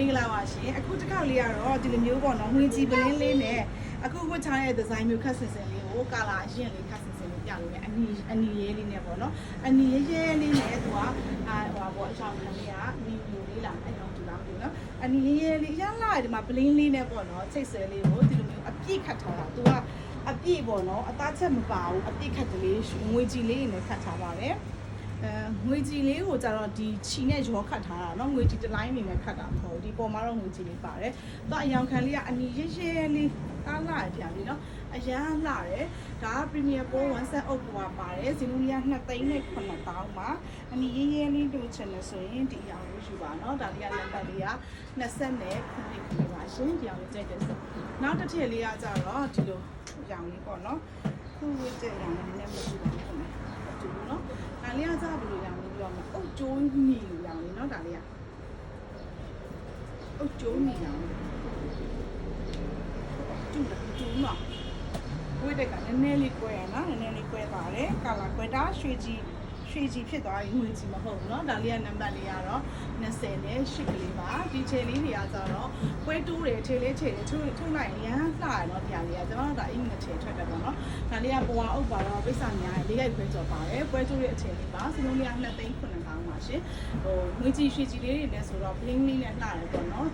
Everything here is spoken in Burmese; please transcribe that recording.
မင်္ဂလာပါရှင်အခုတစ်ခေါက်လေးကတော့ဒီလိုမျိုးပေါ့နော်ငွေကြည်ပလင်းလေးနဲ့အခုဝတ်ချတဲ့ဒီဇိုင်းမျိုးခက်ဆင်ဆင်လေးကိုကာလာအရင်လေးခက်ဆင်ဆင်လေးပြလို့ရတယ်အနီအနီရဲလေးနဲ့ပေါ့နော်အနီရဲရဲလေးနဲ့သူကအာဟိုပေါ့အချောင်းကလေးကမီယိုလေးလာအဲ့တော့ဒီလားမသိဘူးနော်အနီရဲရဲလေးရလာဒီမှာပလင်းလေးနဲ့ပေါ့နော်ချိတ်ဆဲလေးကိုဒီလိုမျိုးအပြည့်ခတ်ထားတာသူကအပြည့်ပေါ့နော်အသားချက်မပါဘူးအပြည့်ခတ်ကလေးငွေကြည်လေးနဲ့ခတ်ထားပါတယ် အဲငွေကြည်လေးကိုကြတော့ဒီချီနဲ့ရောခတ်ထားတာเนาะငွေကြည်တစ်လိုင်းအနေနဲ့ခတ်တာမဟုတ်ဘူးဒီပေါ်မှာတော့ငွေကြည်လေးပါတယ်။တော့အယောင်ခံလေးကအနီရဲရဲလေးကားလာတယ်ပြန်ပြီเนาะအရန်လာတယ်ဒါက Premier Pro 1 set up ပါပါတယ်ဇီနူလီယာ2သိန်းနဲ့9000ပါအနီရဲရဲလေးတို့ channel ဆိုရင်ဒီအယောင်လေးယူပါเนาะဒါလေးကနံပါတ်လေးက20နဲ့ခုနှစ်ခုပါရှင်ဒီအယောင်လေးကြိုက်တယ်ဆိုနောက်တစ်ထည့်လေးကကြတော့ဒီလိုအယောင်လေးပေါ့เนาะခုဝတ်တဲ့အယောင်လေး ဒါလေးကစားဘယ်လိုရောင်လေးပြောမှာအုတ်ကျိုးနီလိုရောင်လေးเนาะဒါလေးကအုတ်ကျိုးနီရောင်လေးတူတယ်တူနော်ဝိတက်ကနည်းနည်းလေးကွဲရနော်နည်းနည်းလေးကွဲပါတယ်ကာလာကွဲတာရွှေကြီးရွှေကြီးဖြစ်သွားရင်ငွေကြီးမဟုတ်ဘူးเนาะဒါလေးကနံပါတ်လေးကတော့20နဲ့8ကလေးပါဒီချေလေးတွေကကြတော့ကွဲတူးတယ်ခြေလေးခြေလေးထုထုလိုက်ရမ်းလှ ရတော့တရားလေးကကျွန်တော်တို့ကအင်္ဂလိပ်ခြေထွက်တယ်ပေါ့နော်ဒါလေးကပွားအုပ်ပါတော့ပိဿာများလေးရိုက်ခွဲကြော်ပါတယ်ပွဲကျိုးရဲ့အခြေလေးပါစလုံးလေးက2သိန်း9000ပါရှင်ဟိုငွေကြီးရွှေကြီးလေးတွေလည်းဆိုတော့ bling လေးနဲ့လှတယ်ပေါ့နော်